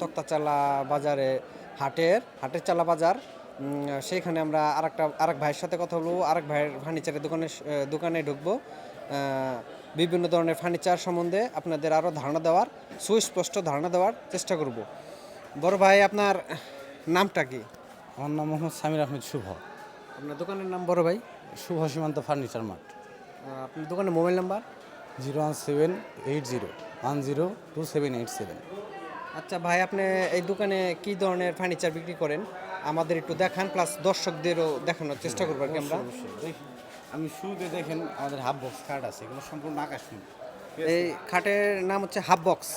তক্তাচালা বাজারে হাটের হাটের চালা বাজার সেইখানে আমরা আর আরেকটা আরেক ভাইয়ের সাথে কথা বলব আরেক ভাইয়ের ফার্নিচারের দোকানে দোকানে ঢুকবো। বিভিন্ন ধরনের ফার্নিচার সম্বন্ধে আপনাদের আরও ধারণা দেওয়ার সুস্পষ্ট ধারণা দেওয়ার চেষ্টা করব। বড় ভাই আপনার নামটা কি? আমার নাম মোহাম্মদ সামির আহমেদ শুভ। আপনার দোকানের নাম বড় ভাই? শুভ সীমান্ত ফার্নিচার মার্ট। আপনার দোকানের mobile number? Zero one seven eight zero one zero two seven eight seven. আচ্ছা ভাই, আপনি এই দোকানে কি ধরনের ফার্নিচার বিক্রি করেন? আমাদের একটু দেখান প্লাস দর্শকদেরও দেখানোর চেষ্টা করব আর কি আমরা। আমি শুরুতে দেখেন, আমাদের হাফ বক্স কার্ড আছে, এগুলো সম্পূর্ণ আকাশমণি। এই খাটের নাম হচ্ছে half box.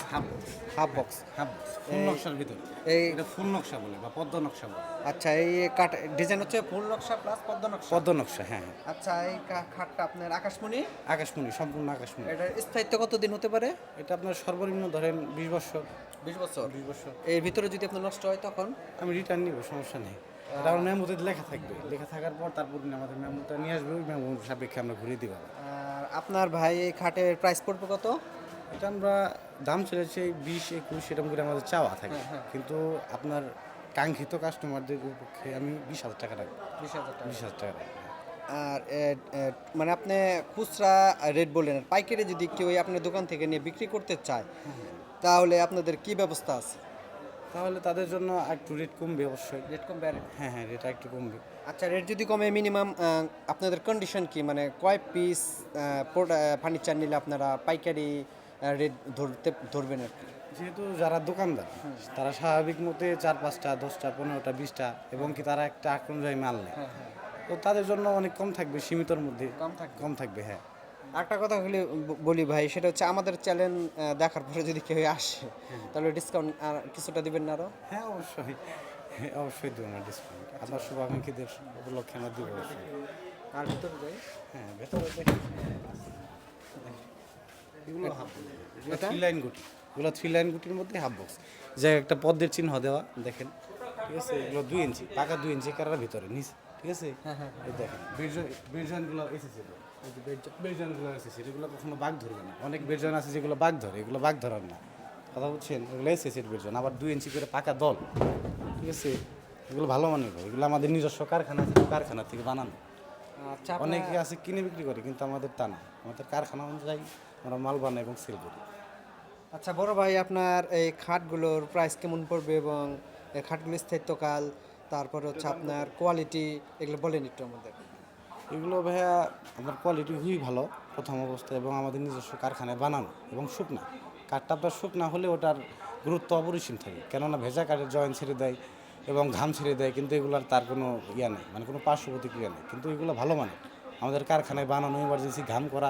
Half box. Half ফুল নকশার ভিতরে। এই এটা ফুল নকশা বলে বা পদ্ম নকশা বলে। আচ্ছা এই কাঠ ডিজাইন হচ্ছে ফুল নকশা প্লাস পদ্ম নকশা। পদ্ম নকশা হ্যাঁ হ্যাঁ। আচ্ছা এই খাটটা আপনার আকাশমণি? আকাশমণি সম্পূর্ণ আকাশমণি। এটার স্থায়িত্ব কতদিন হতে পারে? এটা আপনার সর্বনিম্ন ধরেন বিশ বছর। বিশ বছর। বিশ বছর। এর ভিতরে যদি আপনার নষ্ট হয় তখন? আমি রিটার্ন নিব সমস্যা নেই। এটা আমার মেমোতে লেখা থাকবে। লেখা থাকার পর তারপর আমাদের মেমোটা নিয়ে আসবে ওই মেমো সাপেক্ষে আমরা ঘুরিয়ে দিব আপনার ভাই এই খাটের প্রাইস পড়বে কত? এটা আমরা দাম চলেছে বিশ একুশ এরকম করে আমাদের চাওয়া থাকে। কিন্তু আপনার কাঙ্ক্ষিত কাস্টমারদের পক্ষে আমি বিশ হাজার টাকা রাখব। বিশ হাজার টাকা। বিশ হাজার টাকা রাখব আর মানে আপনি খুচরা রেট বললেন পাইকারি যদি কেউ আপনার দোকান থেকে নিয়ে বিক্রি করতে চায় তাহলে আপনাদের কি ব্যবস্থা আছে? তাহলে তাদের জন্য একটু রেট কমবে অবশ্যই। রেট কমবে আর। হ্যাঁ হ্যাঁ রেটটা একটু কমবে। আচ্ছা রেট যদি কমে মিনিমাম আপনাদের কন্ডিশন কি? মানে কয় পিস ফার্নিচার নিলে আপনারা পাইকারি রেট ধরতে ধরবেন আর কি? যেহেতু যারা দোকানদার তারা স্বাভাবিক মতে চার পাঁচটা দশটা পনেরোটা বিশটা এবং কি তারা একটা আক্রমণ মাল নেয়। তো তাদের জন্য অনেক কম থাকবে সীমিতর মধ্যে কম থাকবে। কম থাকবে হ্যাঁ। একটা কথা বলি বলি ভাই সেটা হচ্ছে আমাদের চ্যানেল দেখার পরে যদি কেউ আসে তাহলে ডিসকাউন্ট আর কিছুটা দিবেন না আরও হ্যাঁ অবশ্যই। হ্যাঁ, অবশ্যই দেবো না ডিসকাউন্ট আপনার শুভাকাঙ্ক্ষীদের উপলক্ষে আমরা দিব অবশ্যই। আর ভেতরে যাই? হ্যাঁ ভেতরে এগুলো হাফ এগুলো থ্রি লাইন গুটি। এগুলো থ্রি লাইন গুটির মধ্যে হাফ বক্স যে একটা পদ্মের চিহ্ন দেওয়া দেখেন। ঠিক আছে? এগুলো দুই ইঞ্চি পাকা দুই ইঞ্চি কারার ভিতরে নিচ। ঠিক আছে? এই দেখেন বেরজন বেরজনগুলো এসেছে। বেরজনগুলো এসেছে এগুলো কখনো বাঘ ধরবে না। অনেক বেরজন আছে যেগুলো বাঘ ধরে এগুলো বাঘ ধরার না। কথা বুঝছেন? এগুলো এসেছে বেরজন আবার দুই ইঞ্চি করে পাকা দল। ঠিক আছে? এগুলো ভালো মানের ভাই এগুলো আমাদের নিজস্ব কারখানা আছে কারখানা থেকে বানানো। আচ্ছা অনেকে আছে কিনে বিক্রি করে কিন্তু আমাদের তা না। আমাদের কারখানা অনুযায়ী আমরা মাল বানাই এবং সেল করি। আচ্ছা বড় ভাই আপনার এই খাটগুলোর প্রাইস কেমন পড়বে এবং এই খাটগুলোর স্থায়িত্বকাল তারপরে হচ্ছে আপনার কোয়ালিটি এগুলো বলেন একটু আমাদের। এগুলো ভাইয়া আমার কোয়ালিটি খুবই ভালো প্রথম অবস্থায় এবং আমাদের নিজস্ব কারখানায় বানানো এবং শুকনা। কাঠটা আপনার শুকনা হলে ওটার গুরুত্ব অপরিসীম থাকে। কেননা ভেজা কাঠের জয়েন্ট ছেড়ে দেয় এবং ঘাম ছেড়ে দেয়, কিন্তু এগুলোর তার কোনো ইয়া নেই মানে কোনো পার্শ্ব প্রতিক্রিয়া নেই। কিন্তু এগুলো ভালো মানে। আমাদের কারখানায় বানানো ইমার্জেন্সি ঘাম করা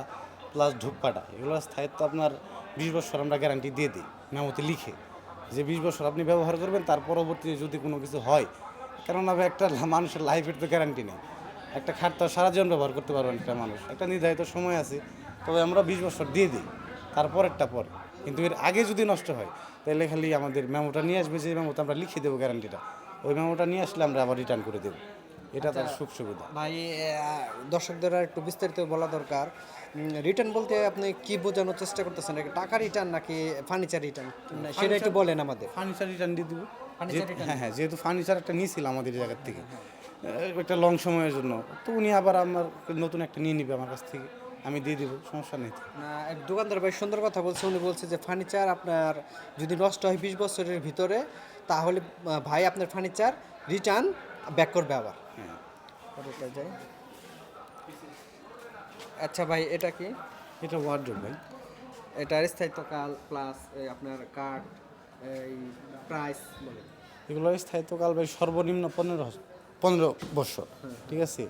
প্লাস ধূপ কাটা এগুলোর স্থায়িত্ব আপনার বিশ বছর আমরা গ্যারান্টি দিয়ে দিই। মেমোতে লিখে যে বিশ বছর আপনি ব্যবহার করবেন, তার পরবর্তীতে যদি কোনো কিছু হয়, কেননা একটা মানুষের লাইফের তো গ্যারান্টি নেই। একটা খাট তো সারা জীবন ব্যবহার করতে পারবেন একটা মানুষ। একটা নির্ধারিত সময় আছে তবে আমরা বিশ বছর দিয়ে দিই তারপরেরটা পরে। কিন্তু এর আগে যদি নষ্ট হয় তাহলে খালি আমাদের মেমোটা নিয়ে আসবে যে মেমোতে আমরা লিখে দেবো গ্যারান্টিটা ওই মেমোটা নিয়ে আসলে আমরা আবার রিটার্ন করে দেবো। এটা তার সুখ সুবিধা। ভাই দর্শকদের একটু বিস্তারিত বলা দরকার। রিটার্ন বলতে আপনি কি বোঝানোর চেষ্টা করতেছেন? টাকা রিটার্ন নাকি ফার্নিচার রিটার্ন সেটা একটু বলেন আমাদের। ফার্নিচার রিটার্ন দিয়ে দেবো। হ্যাঁ হ্যাঁ যেহেতু ফার্নিচার একটা নিয়েছিল আমাদের জায়গার থেকে। আহ, একটা লং সময়ের জন্য। তো উনি আবার আমার নতুন একটা নিয়ে নিবে আমার কাছ থেকে। আমি দিয়ে দিব সমস্যা নেই না, এক দোকানদার ভাই সুন্দর কথা বলছে উনি বলছে যে ফার্নিচার আপনার যদি নষ্ট হয় বিশ বছরের ভিতরে তাহলে ভাই আপনার ফার্নিচার রিটার্ন ব্যাক করবে আবার। হ্যাঁ। যাই। আচ্ছা ভাই এটা কি? এটা ওয়ার্ড্রোব ভাই। এটার স্থায়িত্বকাল প্লাস আপনার কার্ড এই প্রাইস বলে এগুলো স্থায়িত্বকাল ভাই সর্বনিম্ন পনেরো পনেরো বছর ঠিক আছে?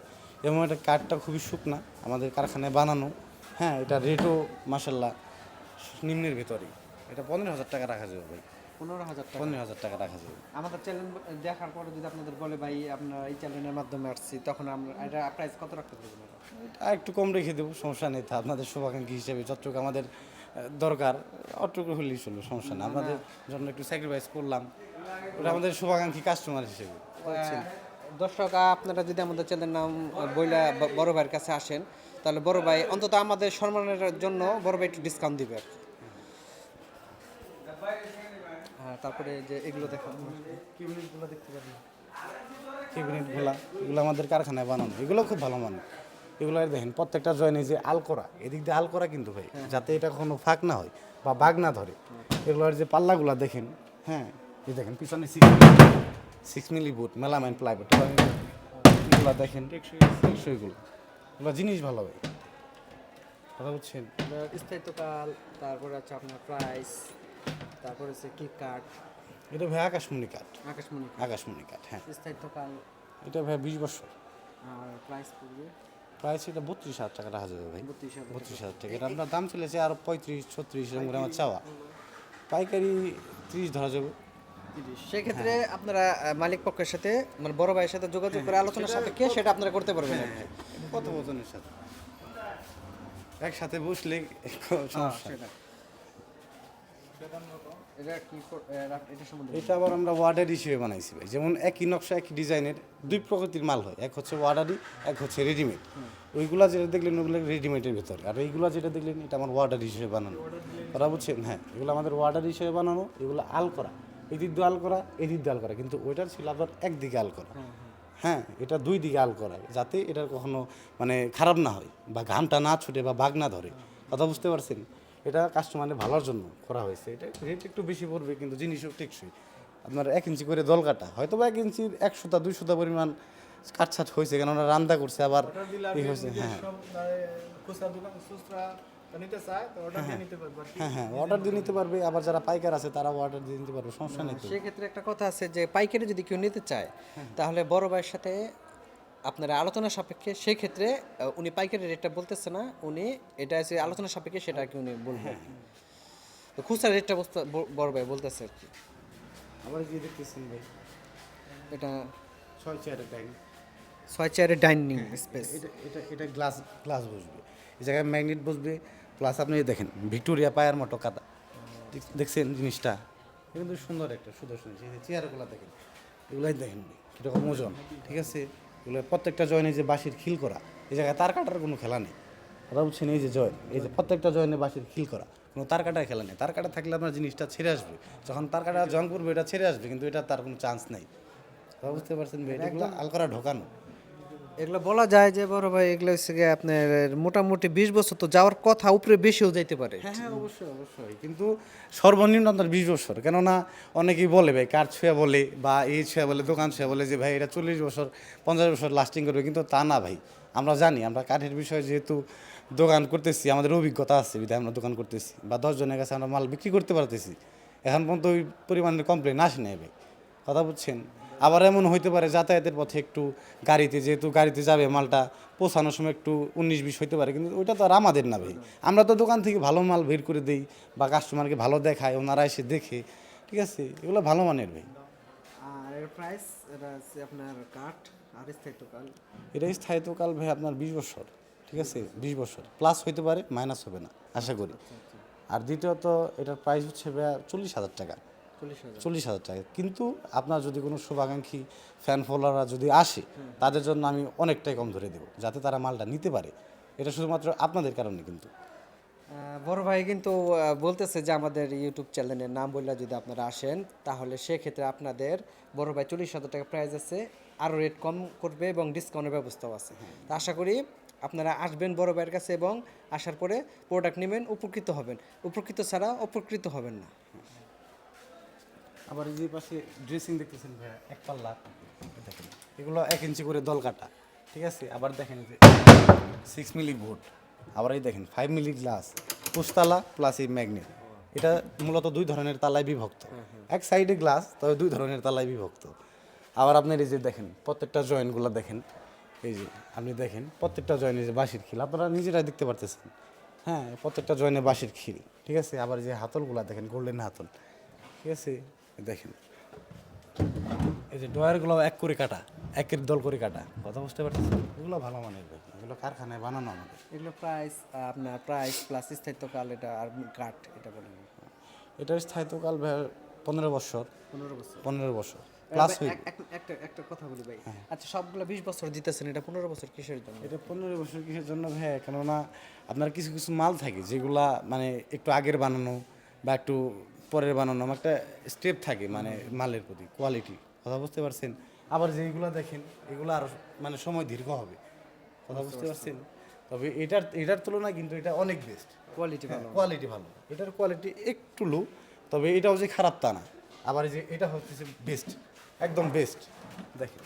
এবং এটা কাঠটা খুবই শুকনা আমাদের কারখানায় বানানো। হ্যাঁ এটা রেটও মাসাল্লাহ নিম্নের ভেতরেই। এটা পনেরো হাজার টাকা রাখা যাবে ভাই। পনেরো হাজার টাকা। পনেরো হাজার টাকা রাখা যাবে। আমাদের চ্যানেল দেখার পরে যদি আপনাদের বলে ভাই আপনার এই চ্যানেলের মাধ্যমে আসছি তখন আমরা এটা প্রাইস কত রাখতে পারবেন এটা? একটু কম রেখে দেবো সমস্যা নেই। তা আপনাদের শুভাকাঙ্ক্ষী হিসেবে যতটুকু আমাদের দরকার অতটুকু হলেই চলবে সমস্যা নেই। আপনাদের জন্য একটু স্যাক্রিফাইস করলাম। ওটা আমাদের শুভাকাঙ্ক্ষী কাস্টমার হিসেবে। বুঝছেন? দর্শক আপনারা যদি আমাদের চ্যানেলের নাম বইলা বড় ভাইয়ের কাছে আসেন তাহলে বড় ভাই অন্তত আমাদের সম্মানের জন্য বড় ভাই একটু ডিসকাউন্ট দিবে। হ্যাঁ তারপরে যে এগুলো কিউনিটগুলো দেখতে ক্যাবিনেটগুলা এগুলো আমাদের কারখানায় বানানো। এগুলো খুব ভালো মানে এগুলো দেখেন প্রত্যেকটা জয়েনে যে আল করা এদিক দিয়ে আল করা কিন্তু ভাই যাতে এটা কোনো ফাঁক না হয় বা বাঘ না ধরে। এগুলোর যে পাল্লাগুলো দেখেন হ্যাঁ এই দেখেন পিছনে six milli boot melamine plyboard এগুলো দেখেন টেকসইগুলো। এগুলো জিনিস ভালো ভাই। কথা বুঝছেন? স্থায়িত্বকাল তারপরে আছে আপনার প্রাইস তারপরে হচ্ছে কিক কাট এটা ভাই আকাশমণি কাঠ আকাশমণি আকাশমণি কাঠ হ্যাঁ। স্থায়িত্বকাল। এটা ভাই বিশ বছর। আর প্রাইস পড়বে? প্রাইস এটা বত্রিশ হাজার টাকা রাখা যাবে ভাই। বত্রিশ হাজার টাকা। এটা আপনার দাম চলেছে আরও পঁয়ত্রিশ ছত্রিশ এরকম আমার চাওয়া। পাইকারি ত্রিশ ধরা যাবে। সেক্ষেত্রে আপনারা আহ, মালিক পক্ষের সাথে মানে বড় ভাইয়ের সাথে যোগাযোগ করে আলোচনার সাপেক্ষে সেটা আপনারা করতে পারবেন কত ওজনের সাথে? একসাথে বসলে কি এটা আবার আমরা ওয়ার্ডার হিসেবে বানাইছি ভাই। যেমন একই নকশা একই ডিজাইনের দুই প্রকৃতির মাল হয়। এক হচ্ছে ওয়ার্ডারি এক হচ্ছে রেডিমেড ওইগুলা যেটা দেখলেন ওগুলো রেডিমেডের ভিতরে। আর এইগুলা যেটা দেখলেন এটা আমার ওয়ার্ডার হিসেবে বানানো। ওরা বুঝছেন হ্যাঁ এগুলো আমাদের ওয়ার্ডার হিসেবে বানানো এগুলো আল করা। এই দিক দিয়ে আল করা এই দিক দিয়ে আল করা। কিন্তু ওইটার ছিল আবার একদিকে আল করা। হ্যাঁ এটা দুই দিকে আল করা যাতে এটা কখনো মানে খারাপ না হয় বা ঘামটা না ছুটে বা বাঘ না ধরে। কথা বুঝতে পারছেন? এটা কাস্টমারের ভালোর জন্য করা হয়েছে। এটা রেট একটু বেশি পড়বে কিন্তু জিনিসও টেকসই। আপনার এক ইঞ্চি করে দল কাটা। হয়তো বা এক ইঞ্চির একশোটা দুইশোটা পরিমাণ কাটছাট হয়েছে কেননা রান্না করছে আবার হ্যাঁ। খুচরা নিতে চায় তো অর্ডার দিয়ে নিতে পারবে হ্যাঁ হ্যাঁ অর্ডার দিয়ে নিতে পারবে। আবার যারা পাইকার আছে তারাও অর্ডার দিয়ে নিতে পারবে সমস্যা নেই তো। সেক্ষেত্রে একটা কথা আছে যে পাইকারি যদি কেউ নিতে চায় তাহলে বড় ভাইয়ের সাথে আপনারা আলোচনা সাপেক্ষে সেই ক্ষেত্রে আহ, উনি পাইকারি রেটটা বলতেছে না উনি এটা আছে আলোচনা সাপেক্ষে সেটা আর কি উনি বলবেন তো খুচরা রেটটা ব- বড় ভাই বলতেছে আর কি। আবার যে দেখতেছেন ভাই। এটা ছয় চেয়ারের টাইম ছয় চেয়ারের ডাইনিং স্পেস এটা এটা এটা গ্লাস গ্লাস বসবে। এই জায়গায় ম্যাগনেট বসবে প্লাস আপনি দেখেন ভিক্টোরিয়া পায়ার মতো কাদা। দেখ- দেখছেন জিনিসটা? কিন্তু সুন্দর একটা সুদর্শন এই যে চেয়ারগুলো দেখেন এগুলাই দেখেন কীরকম ওজন ঠিক আছে? এগুলো প্রত্যেকটা জয়েনে যে বাঁশির খিল করা এই জায়গায় তার কাটার কোনো খেলা নেই। কথা বুঝছেন এই যে জয়েন এই যে প্রত্যেকটা জয়েনে বাঁশির খিল করা কোনো তার কাটার খেলা নেই। তার কাটা থাকলে আপনার জিনিসটা ছেড়ে আসবে। যখন তার কাটা জং করবে এটা ছেড়ে আসবে কিন্তু এটা তার কোনো চান্স নেই। বুঝতে পারছেন? ভাই? এগুলো আলকরা ঢোকানো। এগুলো বলা যায় যে, বড় ভাই, এগুলো হচ্ছে গিয়ে আপনার, মোটামুটি বিশ বছর তো যাওয়ার কথা, উপরে বেশিও যাইতে পারে। হ্যাঁ হ্যাঁ অবশ্যই অবশ্যই। কিন্তু সর্বনিম্ন আপনার বিশ বছর। কেননা অনেকেই বলে, ভাই, কার ছুঁয়া বলে বা এই ছুঁয়া বলে, দোকান ছুঁয়া বলে যে, ভাই, এটা চল্লিশ বছর, পঞ্চাশ বছর লাস্টিং করবে। কিন্তু তা না, ভাই। আমরা জানি, আমরা কাঠের বিষয়ে যেহেতু দোকান করতেছি, আমাদের অভিজ্ঞতা আছে, বিধায় আমরা দোকান করতেছি বা দশজনের কাছে আমরা মাল বিক্রি করতে পারতেছি। এখন পর্যন্ত ওই পরিমাণের কমপ্লেন আসে নাই, ভাই। কথা বুঝছেন? আবার এমন হইতে পারে যাতায়াতের পথে একটু গাড়িতে যেহেতু গাড়িতে যাবে মালটা পৌঁছানোর সময় একটু উনিশ বিশ হইতে পারে কিন্তু ওইটা তো আর আমাদের না ভাই। আমরা তো দোকান থেকে ভালো মাল বের করে দিই বা কাস্টমারকে ভালো দেখায় ওনারা এসে দেখে ঠিক আছে? এগুলো ভালো মানের ভাই। আর এর প্রাইস এটা হচ্ছে আপনার কাঠ আর স্থায়িত্বকাল। এটা স্থায়িত্বকাল ভাই আপনার বিশ বছর ঠিক আছে? বিশ বছর। প্লাস হইতে পারে মাইনাস হবে না আশা করি। আর দ্বিতীয়ত এটার প্রাইস হচ্ছে ভাইয়া চল্লিশ হাজার টাকা। চল্লিশ হাজার। টাকা। কিন্তু আপনার যদি কোনো শুভাকাঙ্ক্ষী ফ্যান ফলোয়াররা যদি আসে তাদের জন্য আমি অনেকটাই কম ধরে দেবো যাতে তারা মালটা নিতে পারে। এটা শুধুমাত্র আপনাদের কারণে কিন্তু। বড় ভাই কিন্তু বলতেছে যে আমাদের ইউটিউব চ্যানেলের নাম বললে যদি আপনারা আসেন তাহলে সেক্ষেত্রে আপনাদের বড় ভাই চল্লিশ হাজার টাকা প্রাইজ আছে আরও রেট কম করবে এবং ডিসকাউন্টের ব্যবস্থাও আছে। তো আশা করি আপনারা আসবেন বড় ভাইয়ের কাছে এবং আসার পরে প্রোডাক্ট নেবেন উপকৃত হবেন। উপকৃত ছাড়া অপকৃত হবেন না। আবার এই যে পাশে ড্রেসিং দেখতেছেন ভাইয়া এক পাল্লা। দেখেন এগুলো এক ইঞ্চি করে দল কাটা ঠিক আছে? আবার দেখেন যে সিক্স মিলি বোর্ড আবার এই দেখেন ফাইভ মিলি গ্লাস পুস্তালা প্লাস এই ম্যাগনেট এটা মূলত দুই ধরনের তালায় বিভক্ত। এক সাইডে গ্লাস তবে দুই ধরনের তালায় বিভক্ত। আবার আপনার এই যে দেখেন প্রত্যেকটা জয়েন্টগুলো দেখেন এই যে আপনি দেখেন প্রত্যেকটা জয়েন্টে যে বাঁশির খিল আপনারা নিজেরাই দেখতে পারতেছেন। হ্যাঁ প্রত্যেকটা জয়েন্টে বাঁশির খিল ঠিক আছে? আবার এই যে হাতলগুলো দেখেন গোল্ডেন হাতল ঠিক আছে? দেখেন। এই যে ডয়ারগুলো এক করে কাটা একের দল করে কাটা। কথা বুঝতে পারতেছেন এগুলো ভালো মানের এগুলো কারখানায় বানানো আমাদের। এগুলো প্রাইস আপনার প্রাইস প্লাস স্থায়িত্বকাল এটা আর কাঠ এটা বলেন। এটার স্থায়িত্বকাল পনেরো বছর। পনেরো বছর। পনেরো বছর প্লাস একটা একটা কথা বলি ভাই। আচ্ছা সবগুলো বিশ বছর দিতেছেন এটা পনেরো বছর কিসের জন্য? এটা পনেরো বছর কিসের জন্য ভাই? কেননা আপনার কিছু কিছু মাল থাকে যেগুলা মানে একটু আগের বানানো বা একটু পরের বানানো আমার একটা স্টেপ থাকে মানে মালের প্রতি কোয়ালিটি কথা বুঝতে পারছেন? আবার যে এইগুলো দেখেন এগুলো আরও মানে সময় দীর্ঘ হবে। কথা বুঝতে পারছেন? তবে এটার এটার তুলনায় কিন্তু এটা অনেক বেস্ট কোয়ালিটি ভালো। কোয়ালিটি ভালো। এটার কোয়ালিটি একটু লো তবে এটাও যে খারাপ তা না। আবার এই যে এটা হচ্ছে বেস্ট একদম বেস্ট দেখেন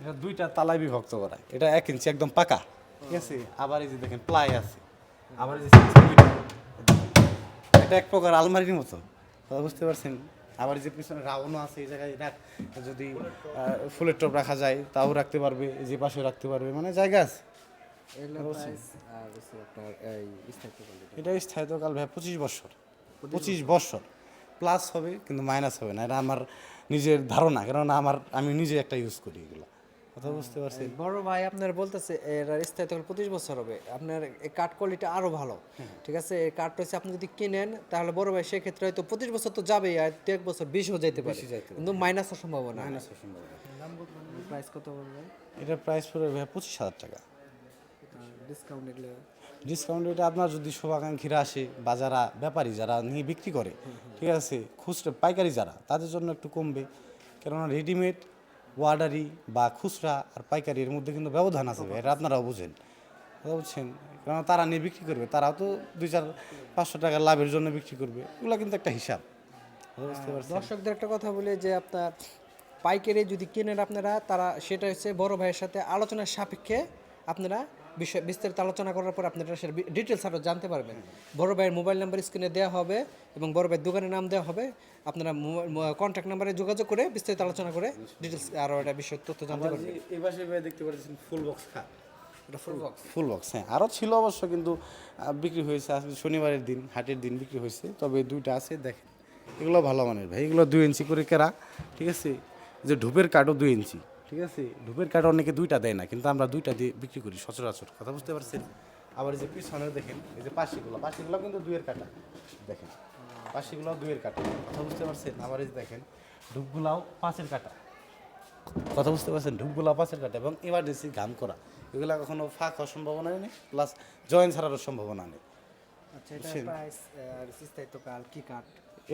এটা দুইটা তালায় বিভক্ত করা এটা এক ইঞ্চি একদম পাকা। ঠিক আছে? আবার এই যে দেখেন প্লাই আছে। আবার এই যে এটা এক প্রকার আলমারির মতো। বুঝতে পারছেন? আবার যে পিছনে রাউন্ডও আছে এই জায়গায় রাখ যদি ফুলের টপ রাখা যায় তাও রাখতে পারবে যে পাশে রাখতে পারবে মানে জায়গা আছে। এটা স্থায়িত্বকাল ভাই পঁচিশ বছর। পঁচিশ বছর। প্লাস হবে কিন্তু মাইনাস হবে না। এটা আমার নিজের ধারণা কেননা আমার আমি নিজে একটা ইউজ করি এগুলো। কথা বুঝতে পারছি। বড় ভাই আপনার বলতেছে এর স্থায়িত্ব পঁচিশ বছর হবে। আপনার এই কাঠ কোয়ালিটি আরও ভালো। ঠিক আছে? এই কাঠটা হচ্ছে আপনি যদি কিনেন তাহলে বড় ভাই সেক্ষেত্রে হয়তো পঁচিশ বছর তো যাবেই আর দু এক বছর বেশিও যেতে পারে। কিন্তু মাইনাসের সম্ভাবনা। মাইনাস সম্ভব প্রাইস কত বলবেন এটার প্রাইস পড়বে ভাই পঁচিশ হাজার টাকা। ডিসকাউন্ট এগুলো ডিসকাউন্ট এটা আপনার যদি শুভাকাঙ্ক্ষীরা আসে বা যারা ব্যাপারী যারা নিয়ে বিক্রি করে ঠিক আছে? খুচরা পাইকারি যারা তাদের জন্য একটু কমবে। কেননা রেডিমেড ওয়ার্ডারি বা খুচরা আর পাইকারি এর মধ্যে কিন্তু ব্যবধান আছে এটা আপনারাও বুঝেন। বুঝছেন? কারণ তারা নিয়ে বিক্রি করবে তারাও তো দুই চার পাঁচশো টাকা লাভের জন্য বিক্রি করবে এগুলো কিন্তু একটা হিসাব। বুঝতে পারছেন? দর্শকদের একটা কথা বলে যে আপনার পাইকারি যদি কেনেন আপনারা তারা সেটা হচ্ছে বড় ভাইয়ের সাথে আলোচনার সাপেক্ষে আপনারা বিষয় বিস্তারিত আলোচনা করার পর আপনারা সেটা ডিটেলস আরও জানতে পারবেন। বড় ভাইয়ের মোবাইল নাম্বার স্ক্রিনে দেওয়া হবে এবং বড় ভাইয়ের দোকানের নাম দেওয়া হবে। আপনারা কন্ট্যাক্ট নাম্বারে যোগাযোগ করে বিস্তারিত আলোচনা করে ডিটেলস আরও একটা বিষয় তথ্য জানতে পারবেন। এই পাশে ভাই দেখতে পাচ্ছেন ফুল বক্স খা ফুল বক্স ফুল হ্যাঁ। আরও ছিল অবশ্য কিন্তু বিক্রি হয়েছে। আজকে শনিবারের দিন হাটের দিন বিক্রি হয়েছে। তবে দুইটা আছে দেখেন। এগুলো ভালো মানের ভাই। এগুলো দুই ইঞ্চি করে কেরা ঠিক আছে? যে ধূপের কাঠও দুই ইঞ্চি। ঠিক আছে? ধূপের কাঠ অনেকে দুইটা দেয় না কিন্তু আমরা দুইটা দিয়ে বিক্রি করি সচরাচর কথা বুঝতে পারছেন? আবার এই যে পিছনে দেখেন এই যে পাশিগুলো পাশিগুলো কিন্তু দুইয়ের কাটা দেখেন পাশিগুলো দুইয়ের কাটা কথা বুঝতে পারছেন? আবার এই যে দেখেন ধূপগুলাও পাঁচের কাটা কথা বুঝতে পারছেন? ঢুকগুলা পাশের কাটা এবং ইমার্জেন্সি গান করা এগুলো কখনো ফাঁক হওয়ার সম্ভাবনা নেই? প্লাস জয়েন ছাড়ারও সম্ভাবনা নেই। আচ্ছা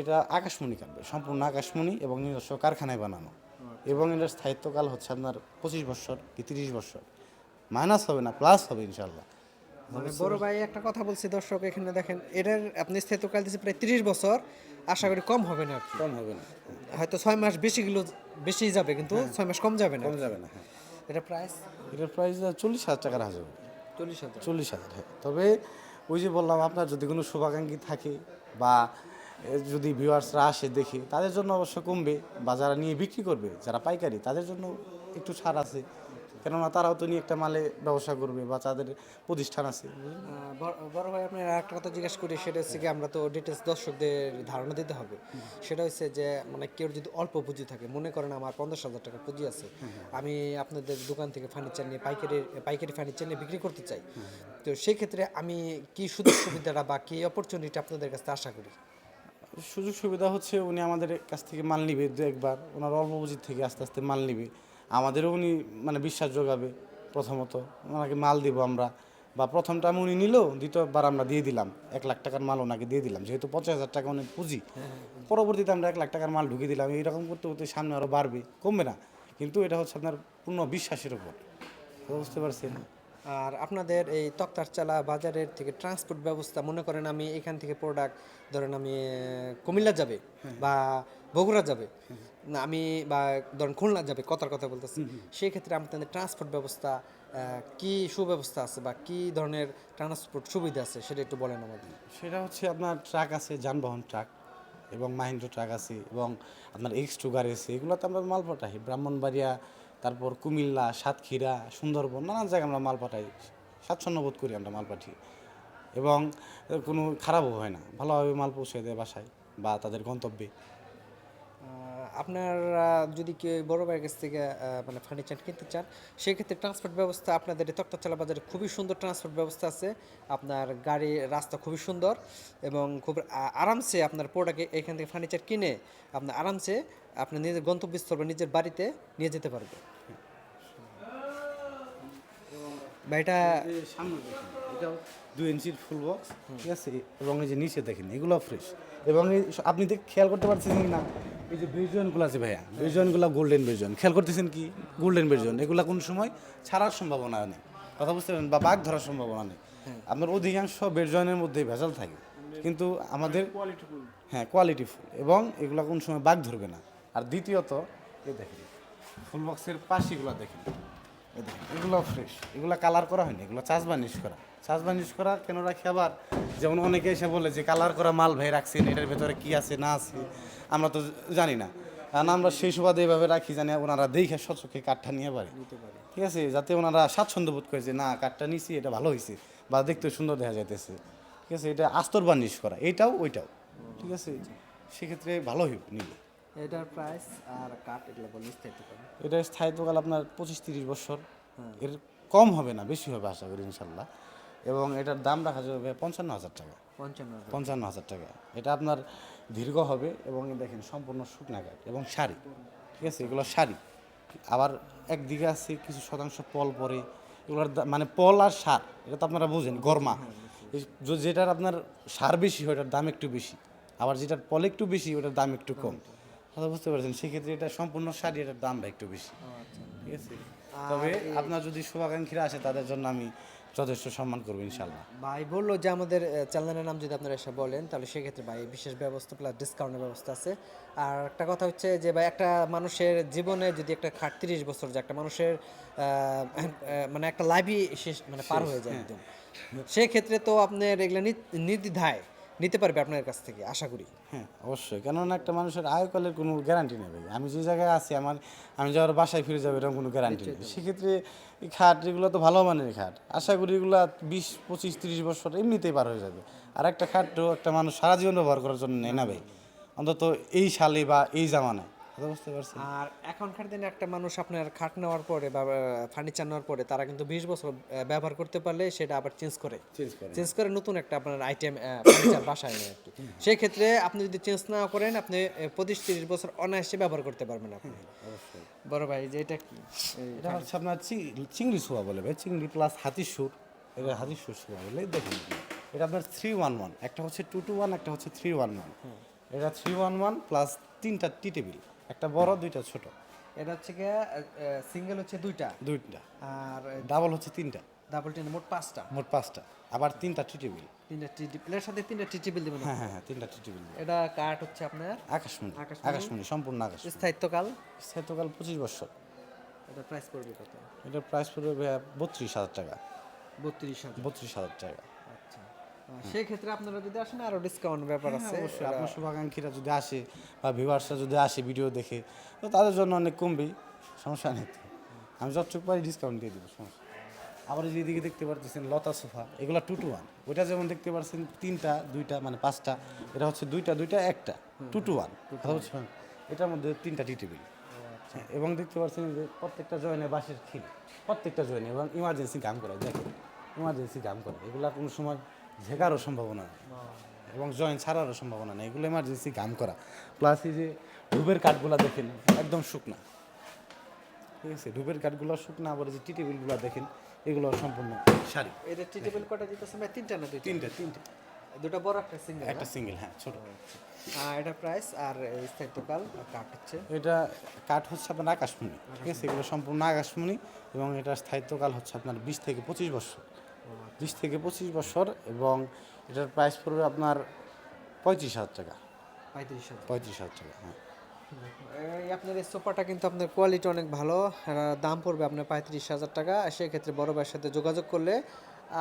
এটা আকাশমণি কাটবে সম্পূর্ণ আকাশমণি এবং নিজস্ব কারখানায় বানানো। এবং এটার স্থায়িত্বকাল হচ্ছে আপনার পঁচিশ বছর কি তিরিশ বছর। মাইনাস হবে না প্লাস হবে ইনশাল্লাহ মানে বড় ভাই একটা কথা বলছি দর্শক এখানে দেখেন এটার আপনি স্থায়িত্বকাল দিচ্ছে প্রায় তিরিশ বছর আশা করি কম হবে না কম হবে না। হয়তো ছয় মাস বেশি গুলো বেশি যাবে কিন্তু ছয় মাস কম যাবে না। কম যাবে না হ্যাঁ। এটা প্রাইস এটার প্রাইস চল্লিশ হাজার টাকার যাবে চল্লিশ হাজার। চল্লিশ হাজার হ্যাঁ। তবে ওই যে বললাম আপনার যদি কোনো শুভাকাঙ্ক্ষী থাকে বা যদি ভিউয়ার্সরা আসে দেখে, তাদের জন্য অবশ্য কমবে, বা যারা নিয়ে বিক্রি করবে, যারা পাইকারি, তাদের জন্য একটু ছাড় আছে। কেননা তারাও তো নিয়ে একটা মালে ব্যবসা করবে বা তাদের প্রতিষ্ঠান আছে। বড়- ভাই, আপনার একটা কথা জিজ্ঞেস করি, সেটা হচ্ছে কি আমরা তো ডিটেলস দর্শকদের ধারণা দিতে হবে। সেটা হচ্ছে যে মানে কেউ যদি অল্প পুঁজি থাকে, মনে করেন আমার পঞ্চাশ হাজার টাকা পুঁজি আছে, আমি আপনাদের দোকান থেকে ফার্নিচার নিয়ে পাইকারি পাইকারি ফার্নিচার নিয়ে বিক্রি করতে চাই। তো সেই ক্ষেত্রে আমি কি সুযোগ সুবিধাটা বা কি অপরচুনিটি আপনাদের কাছে আশা করি? সুযোগ সুবিধা হচ্ছে উনি আমাদের কাছ থেকে মাল নিবে দু একবার। ওনার অল্প পুঁজির থেকে আস্তে আস্তে মাল নিবে। আমাদেরও উনি মানে বিশ্বাস যোগাবে প্রথমত। ওনাকে মাল দিব আমরা বা প্রথম টাইম উনি নিল, দ্বিতীয়বার আমরা দিয়ে দিলাম। এক লাখ টাকার মাল ওনাকে দিয়ে দিলাম। যেহেতু পঞ্চাশ হাজার টাকা অনেক পুঁজি। পরবর্তীতে আমরা এক লাখ টাকার মাল ঢুকিয়ে দিলাম। এইরকম করতে করতে সামনে আরও বাড়বে, কমবে না। কিন্তু এটা হচ্ছে আপনার পূর্ণ বিশ্বাসের উপর। বুঝতে পারছেন? আর আপনাদের এই তক্তার চালা বাজারের থেকে ট্রান্সপোর্ট ব্যবস্থা মনে করেন আমি এখান থেকে প্রোডাক্ট ধরেন আমি কুমিল্লা যাবে বা বগুড়া যাবে না আমি বা ধরেন খুলনা যাবে কথার কথা বলতেছি। সেই ক্ষেত্রে আপনাদের ট্রান্সপোর্ট ব্যবস্থা কি সুব্যবস্থা আছে বা কি ধরনের ট্রান্সপোর্ট সুবিধা আছে সেটা একটু বলেন আমাদের। সেটা হচ্ছে আপনার ট্রাক আছে যানবাহন ট্রাক এবং মাহিন্দ্র ট্রাক আছে এবং আপনার এক্স টু গাড়ি আছে এগুলোতে আমরা মাল পাঠাই ব্রাহ্মণবাড়িয়া তারপর কুমিল্লা, সাতক্ষীরা, সুন্দরবন, নানান জায়গায় আমরা মাল পাঠাই। স্বাচ্ছন্দ্য বোধ করি আমরা মাল পাঠিয়ে এবং কোনো খারাপও হয় না। ভালোভাবে মাল পৌঁছে দেয় বাসায় বা তাদের গন্তব্যে। আপনার যদি কেউ বড় ভাইয়ের কাছ থেকে মানে ফার্নিচার কিনতে চান, সেক্ষেত্রে ট্রান্সপোর্ট ব্যবস্থা আপনাদের তক্তাচালা বাজারে খুবই সুন্দর ট্রান্সপোর্ট ব্যবস্থা আছে। আপনার গাড়ি রাস্তা খুবই সুন্দর এবং খুব আরামসে আপনার প্রোডাক্ট এখান থেকে ফার্নিচার কিনে আপনার আরামসে আপনি নিজের গন্তব্যস্থল বা নিজের বাড়িতে নিয়ে যেতে পারবে বা এটা সামনে এটাও দুই ইঞ্চির ফুল বক্স ঠিক আছে? এবং এই যে নিচে দেখেন এগুলো ফ্রেশ এবং আপনি দেখ খেয়াল করতে পারছেন কি না? এই যে বেজনগুলো আছে ভাইয়া বেজনগুলো গোল্ডেন বেজন খেয়াল করতেছেন কি? গোল্ডেন বেজন এগুলো কোন সময়? ছাড়ার সম্ভাবনা নেই। কথা বুঝতে পারেন বা বাঘ ধরার সম্ভাবনা নেই। আপনার অধিকাংশ বেজনের মধ্যে ভেজাল থাকে। কিন্তু আমাদের কোয়ালিটিফুল হ্যাঁ কোয়ালিটি ফুল এবং এগুলো কোন সময় বাঘ ধরবে না। আর দ্বিতীয়ত এই দেখেন ফুল বক্সের পাশিগুলো দেখেন। এগুলো ফ্রেশ এগুলো কালার করা হয়নি এগুলো চাষ বানিশ করা। চাষ বানিশ করা কেন রাখি আবার? যেমন অনেকে এসে বলে যে কালার করা মাল ভাই রাখছেন এটার ভেতরে কি আছে না আছে? আমরা তো জানি না। কারণ আমরা সেই সুবাদে এভাবে রাখি জানি ওনারা দেখে সচক্ষে কাঠটা নিয়ে পারে। ঠিক আছে? যাতে ওনারা স্বাচ্ছন্দ্য বোধ করে যে না কাঠটা নিছি এটা ভালো হয়েছে বা দেখতে সুন্দর দেখা যাইতেছে। ঠিক আছে? এটা আস্তর বার্নিশ করা এইটাও ওইটাও। ঠিক আছে? সেক্ষেত্রে ভালো হইব নিলে এটার প্রাইস আর কাঠ এগুলো বলে বিস্তারিত করেন এটা স্থায়িত্বকাল আপনার পঁচিশ তিরিশ বছর। এর কম হবে না বেশি হবে আশা করি ইনশাল্লাহ। এবং এটার দাম রাখা যাবে পঞ্চান্ন হাজার টাকা। পঞ্চান্ন হাজার। টাকা। এটা আপনার দীর্ঘ হবে এবং দেখেন সম্পূর্ণ শুকনা কাঠ এবং শাড়ি ঠিক আছে? এগুলো শাড়ি। আবার একদিকে আছে কিছু শতাংশ পল পরে। এগুলোর মানে পল আর সার এটা তো আপনারা বুঝেন গরমা। যেটার আপনার সার বেশি হয় ওটার দাম একটু বেশি। আবার যেটার পল একটু বেশি ওটার দাম একটু কম। কথা বুঝতে পারছেন। সেক্ষেত্রে এটা সম্পূর্ণ শাড়ি এটার দামটা একটু বেশি। ঠিক আছে? তবে আপনার যদি শুভাকাঙ্ক্ষীরা আসে তাদের জন্য আমি যথেষ্ট সম্মান করব ইনশাল্লাহ ভাই বলল যে আমাদের চ্যানেলের নাম যদি আপনারা এসে বলেন তাহলে সেক্ষেত্রে ভাই বিশেষ ব্যবস্থা প্লাস ডিসকাউন্টের ব্যবস্থা আছে। আর একটা কথা হচ্ছে যে ভাই একটা মানুষের জীবনে যদি একটা খাট তিরিশ বছর যে একটা মানুষের মানে একটা লাইফই শেষ মানে পার হয়ে যায় একদম। সেক্ষেত্রে তো আপনার এগুলো নির- নির্দ্বিধায় নিতে পারবে আপনার কাছ থেকে আশা করি। হ্যাঁ অবশ্যই। কেননা একটা মানুষের আয়কলের কোনো গ্যারান্টি নেই আমি যে জায়গায় আছি আমার আমি যাওয়ার বাসায় ফিরে যাব এরকম কোনো গ্যারান্টি নেই। সেক্ষেত্রে এই খাট এগুলো তো ভালো মানের খাট। আশা করি এগুলো বিশ পঁচিশ তিরিশ বছর এমনিতেই পার হয়ে যাবে। আর একটা খাট তো একটা মানুষ সারা জীবন ব্যবহার করার জন্য নেই না ভাই। অন্তত এই সালে বা এই জামানায়। বুঝতে পারছি। আর এখনকার দিনে একটা মানুষ আপনার খাট নেওয়ার পরে বা ফার্নিচার নেওয়ার পরে তারা কিন্তু বিশ বছর ব্যবহার করতে পারলে সেটা আবার চেঞ্জ করে। চেঞ্জ করে। নতুন একটা আপনার আইটেম ফার্নিচার বাসায় নেয় আর কি সেই ক্ষেত্রে আপনি যদি চেঞ্জ না করেন আপনি পঁচিশ তিরিশ বছর অনায়াসে ব্যবহার করতে পারবেন আপনি। বড় ভাই যে এটা কি? এটা হচ্ছে আপনার চিংড়ি শোয়া বলে ভাই চিংড়ি প্লাস হাতির সুর। এটা হাতির সুর শোয়া বলে দেখুন। এটা আপনার থ্রি ওয়ান ওয়ান একটা হচ্ছে টু টু ওয়ান একটা হচ্ছে থ্রি ওয়ান ওয়ান এটা থ্রি ওয়ান ওয়ান প্লাস তিনটা টি টেবিল একটা বড় দুইটা ছোট। এটা হচ্ছে গিয়ে সিঙ্গেল হচ্ছে দুইটা? দুইটা। আর ডাবল হচ্ছে তিনটা। ডাবল টেন মোট পাঁচটা? মোট পাঁচটা। আবার তিনটা টি টেবিল তিনটা টি প্লের সাথে তিনটা টি টেবিল দেবেন হ্যাঁ হ্যাঁ হ্যাঁ তিনটা টি টেবিল এটা কাঠ হচ্ছে আপনার? আকাশমণি। আকাশমণি। সম্পূর্ণ আকাশ স্থায়িত্বকাল? স্থায়িত্বকাল পঁচিশ বছর এটা প্রাইস পড়বে কত? এটা প্রাইস পড়বে বত্রিশ হাজার টাকা। বত্রিশ হাজার। বত্রিশ হাজার টাকা। সেই ক্ষেত্রে আপনারা যদি আসেন আরও ডিসকাউন্ট ব্যাপার আছে। হ্যাঁ, অবশ্যই আপনার শুভাকাঙ্ক্ষীরা যদি আসে বা ভিউয়ার্সরা যদি আসে ভিডিও দেখে তো তাদের জন্য অনেক কমবেই সমস্যা নেই। আমি যতটুকু পারি ডিসকাউন্ট দিয়ে দেবো সমস্যা আবার যে এদিকে দেখতে পারতেছেন লতা সোফা এগুলো টু টু ওয়ান ওইটা যেমন দেখতে পাচ্ছেন তিনটা দুইটা মানে পাঁচটা এটা হচ্ছে দুইটা দুইটা একটা। টু টু ওয়ান এটার মধ্যে তিনটা টি টেবিল এবং দেখতে পাচ্ছেন যে প্রত্যেকটা জয়েনে বাঁশের খিল। প্রত্যেকটা জয়েনে এবং ইমার্জেন্সি গাম করে দেখেন ইমার্জেন্সি গাম করে এগুলো কোনো সময় ঝেকারও সম্ভাবনা এবং জয়েন্ট ছাড়ারও সম্ভাবনা নেই। এগুলো এমার্জেন্সি গাম করা। প্লাস এই যে ধূপের কাঠগুলো দেখেন একদম শুকনা। ঠিক আছে? ধূপের কাঠগুলো শুকনা আবার যে টি টেবিলগুলো দেখেন এগুলো সম্পূর্ণ শাড়ি এটা টি টেবিল কটা দিতেছে ভাই? তিনটা না তিনটে তিনটে। দুটো বড় একটা সিঙ্গেল একটা সিঙ্গেল হ্যাঁ ছোট। আর এটা প্রাইস আর স্থায়িত্বকাল কাঠ হচ্ছে? এটা কাঠ হচ্ছে আপনার আকাশমণি। ঠিক আছে? এগুলো সম্পূর্ণ আকাশমণি এবং এটার স্থায়িত্বকাল হচ্ছে আপনার বিশ থেকে পঁচিশ বছর। বিশ থেকে পঁচিশ বছর এবং এটার প্রাইস পড়বে আপনার পঁয়ত্রিশ হাজার টাকা। পঁয়ত্রিশ হাজার। পঁয়ত্রিশ হাজার টাকা হ্যাঁ। এই আপনার এই সোফাটা কিন্তু আপনার কোয়ালিটি অনেক ভালো দাম পড়বে আপনার পঁয়ত্রিশ হাজার টাকা। সেক্ষেত্রে বড় ভাইয়ের সাথে যোগাযোগ করলে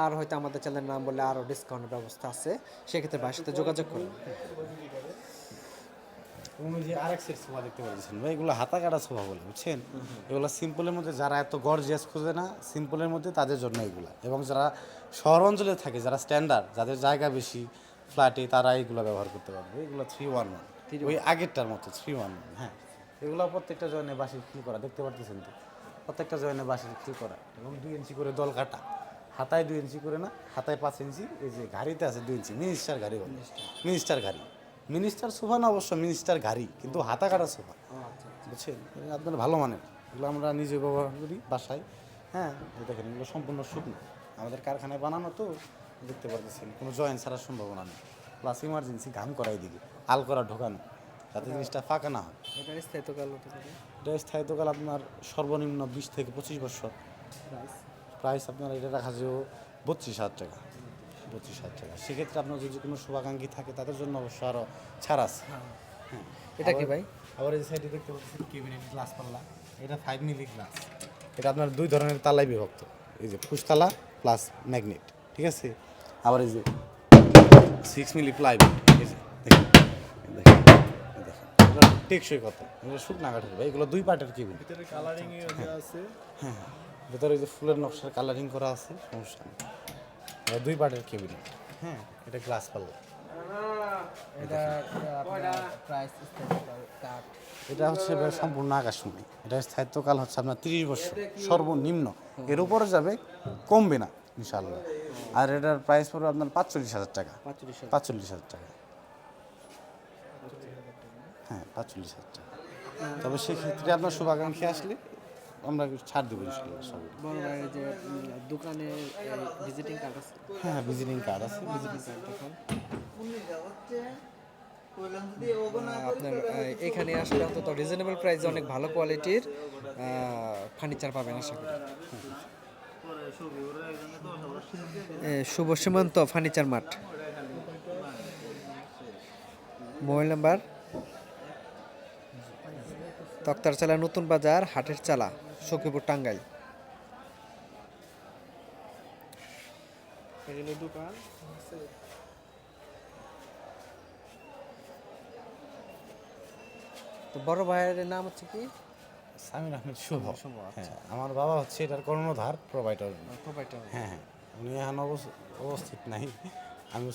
আর হয়তো আমাদের চ্যানেলের নাম বললে আরও ডিসকাউন্টের ব্যবস্থা আছে সেক্ষেত্রে ভাইয়ের সাথে যোগাযোগ করুন। এবং ওই যে আরেক সেট সোফা দেখতে পাচ্ছেন ভাই এগুলো হাতা কাটা সোফা বলে বুঝছেন? এগুলো সিম্পলের মধ্যে যারা এত গর্জিয়াস খুঁজে না সিম্পলের মধ্যে তাদের জন্য এগুলো। এবং যারা শহর অঞ্চলে থাকে যারা স্ট্যান্ডার্ড যাদের জায়গা বেশি ফ্ল্যাটে তারা এইগুলো ব্যবহার করতে পারবে। এগুলো থ্রি ওয়ান ওয়ান ওই আগেরটার মতো থ্রি ওয়ান ওয়ান হ্যাঁ। এগুলো প্রত্যেকটা জয়েনে বাসি খিল করা দেখতে পারতেছেন তো? প্রত্যেকটা জয়েনে বাসি খিল করা এবং দুই ইঞ্চি করে দল কাটা। হাতায় দুই ইঞ্চি করে না হাতায় পাঁচ ইঞ্চি এই যে গাড়িতে আছে দুই ইঞ্চি মিনিস্টার গাড়ি বলে। মিনিস্টার। গাড়ি মিনিস্টার সোফা না অবশ্য মিনিস্টার গাড়ি কিন্তু হাতা কাটা সোফা বুঝছেন? এগুলো আপনার ভালো মানের। এগুলো আমরা নিজে ব্যবহার করি বাসায়। হ্যাঁ দেখেন এগুলো সম্পূর্ণ শুকনো। আমাদের কারখানায় বানানো তো দেখতে পারতেছেন কোনো জয়েন্ট ছাড়ার সম্ভাবনা নেই। প্লাস ইমার্জেন্সি ঘাম করাই এদিকে আল করা ঢোকানো যাতে জিনিসটা ফাঁকা না হয়। এটার স্থায়িত্বকাল হতে এটা স্থায়িত্বকাল আপনার সর্বনিম্ন বিশ থেকে পঁচিশ বছর। প্রাইস আপনার এটা রাখা যে বত্রিশ হাজার টাকা। বত্রিশ হাজার টাকা। সেক্ষেত্রে আপনার যদি কোনো শুভাকাঙ্ক্ষী থাকে তাদের জন্য অবশ্য আরও ছাড় আছে। হ্যাঁ। এটা কি ভাই? আবার এই সাইডে দেখতে পাচ্ছেন কেবিনেট গ্লাস পাল্লা। এটা ফাইভ মিলি গ্লাস এটা আপনার দুই ধরনের তালায় বিভক্ত। এই যে পুষতালা প্লাস ম্যাগনেট ঠিক আছে? আবার এই যে সিক্স মিলি প্লাইউড এই যে দেখেন দেখেন দেখেন। এগুলো টেকসই কত এগুলো শুকনা কাঠের ভাই। এগুলো দুই পার্টের কেবিন ভিতরে কালারিং আছে। হ্যাঁ হ্যাঁ। ভেতরে এই যে ফুলের নকশার কালারিং করা আছে সমস্যা নেই। দুই পার্টের কেবিনেট হ্যাঁ। এটা গ্লাস পাল্লা। এটা হচ্ছে সম্পূর্ণ আকাশমণি। এটা স্থায়িত্বকাল হচ্ছে আপনার তিরিশ বছর। সর্বনিম্ন। এর উপরে যাবে কমবে না ইনশাল্লাহ আর এটার প্রাইস পড়বে আপনার পাঁচচল্লিশ হাজার টাকা। পাঁচচল্লিশ হাজার টাকা। হ্যাঁ পাঁচচল্লিশ হাজার টাকা। তবে সেক্ষেত্রে আপনার শুভাকাঙ্ক্ষী আসলে আমরা ছাড় দেবো বড় ভাইয়ের যে দোকানে ভিজিটিং কার্ড আছে? হ্যাঁ ভিজিটিং কার্ড আছে। ভিজিটিং কার্ড দেখুন আপনার এখানে আসলে অন্তত রিজনেবল প্রাইসে অনেক ভালো কোয়ালিটির ফার্নিচার পাবেন আশা করি। শুভ সীমান্ত ফার্নিচার মাঠ মোবাইল নাম্বার? তক্তার চালা নতুন বাজার হাটের চালা। সখীপুর টাঙ্গাইল। দোকান তো বড় ভাইয়ের নাম হচ্ছে কি? সামির আহমেদ শুভ। শুভ, হ্যাঁ আমার বাবা হচ্ছে এটার কর্ণধার প্রোভাইডার প্রোভাইডার হ্যাঁ হ্যাঁ উনি এখন অবস- অবস্থিত নাই। আমি